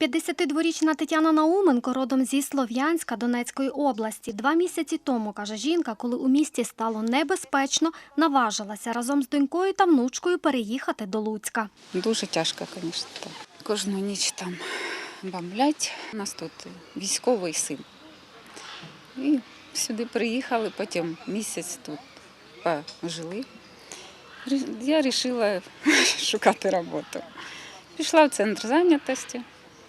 52-річна Тетяна Науменко родом зі Слов'янська Донецької області. Два місяці тому, каже жінка, коли у місті стало небезпечно, наважилася разом з донькою та внучкою переїхати до Луцька. Дуже тяжко, звісно. Кожну ніч там бомблять. У нас тут військовий син. І сюди приїхали, потім місяць тут пожили. Я вирішила шукати роботу. Пішла в центр зайнятості.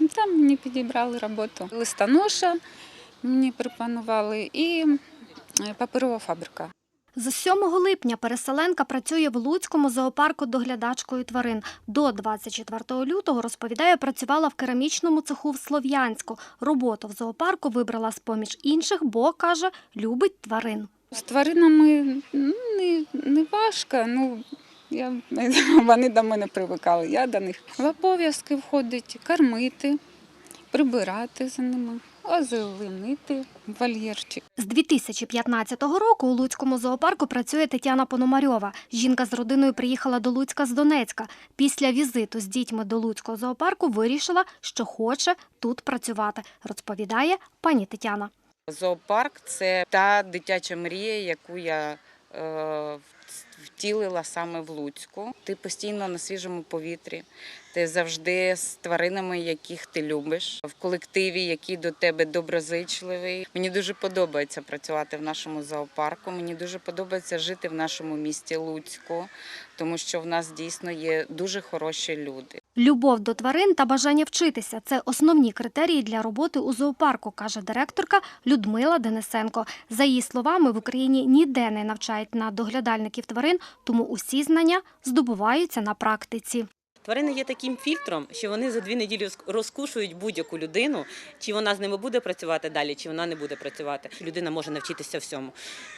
Там мені підібрали роботу. Листоноша мені пропонували і е, паперова фабрика. З 7 липня переселенка працює в Луцькому зоопарку доглядачкою тварин. До 24 лютого, розповідає, працювала в керамічному цеху в Слов'янську. Роботу в зоопарку вибрала з-поміж інших, бо, каже, любить тварин. З тваринами ну, не, не важко. Ну, я, вони до мене привикали, я до них. В обов'язки входить кормити, прибирати за ними, озеленити вольєрчик. З 2015 року у Луцькому зоопарку працює Тетяна Пономарьова. Жінка з родиною приїхала до Луцька з Донецька. Після візиту з дітьми до Луцького зоопарку вирішила, що хоче тут працювати, розповідає пані Тетяна. Зоопарк це та дитяча мрія, яку я втілила саме в Луцьку. Ти постійно на свіжому повітрі. Ти завжди з тваринами, яких ти любиш, в колективі, який до тебе доброзичливий. Мені дуже подобається працювати в нашому зоопарку. Мені дуже подобається жити в нашому місті Луцьку, тому що в нас дійсно є дуже хороші люди. Любов до тварин та бажання вчитися це основні критерії для роботи у зоопарку, каже директорка Людмила Денисенко. За її словами, в Україні ніде не навчають на доглядальників тварин, тому усі знання здобуваються на практиці. Тварини є таким фільтром, що вони за дві неділі розкушують будь-яку людину, чи вона з ними буде працювати далі, чи вона не буде працювати. Людина може навчитися всьому.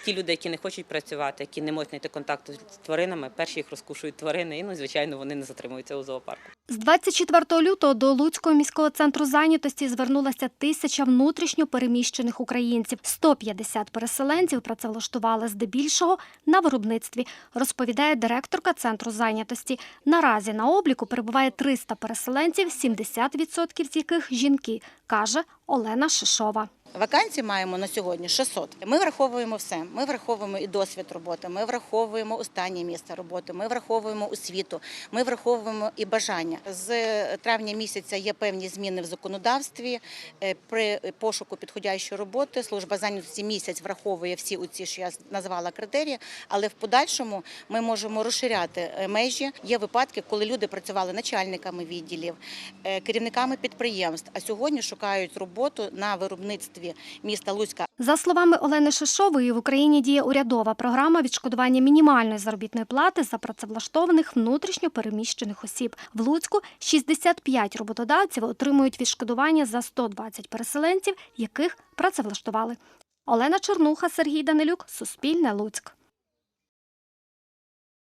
Ті люди, які не хочуть працювати, які не можуть знайти контакту з тваринами, перші їх розкушують тварини, і ну, звичайно, вони не затримуються у зоопарку. З 24 лютого до Луцького міського центру зайнятості звернулася тисяча внутрішньо переміщених українців. 150 переселенців працевлаштували здебільшого на виробництві, розповідає директорка центру зайнятості. Наразі на обліку перебуває 300 переселенців, 70% з яких жінки, каже Олена Шишова. Вакансій маємо на сьогодні 600. Ми враховуємо все. Ми враховуємо і досвід роботи, ми враховуємо останнє місце роботи, ми враховуємо освіту, ми враховуємо і бажання. З травня місяця є певні зміни в законодавстві. Е, При пошуку підходящої роботи служба зайнятості місяць враховує всі оці, що я назвала критерії, але в подальшому ми можемо розширяти е, межі. Є випадки, коли люди працювали начальниками відділів, е, керівниками підприємств, а сьогодні шукають роботу на виробництві міста Луцька. За словами Олени Шишової, в Україні діє урядова програма відшкодування мінімальної заробітної плати за працевлаштованих внутрішньо переміщених осіб. В Луцьку 65 роботодавців отримують відшкодування за 120 переселенців, яких працевлаштували. Олена Чернуха, Сергій Данилюк, Суспільне Луцьк.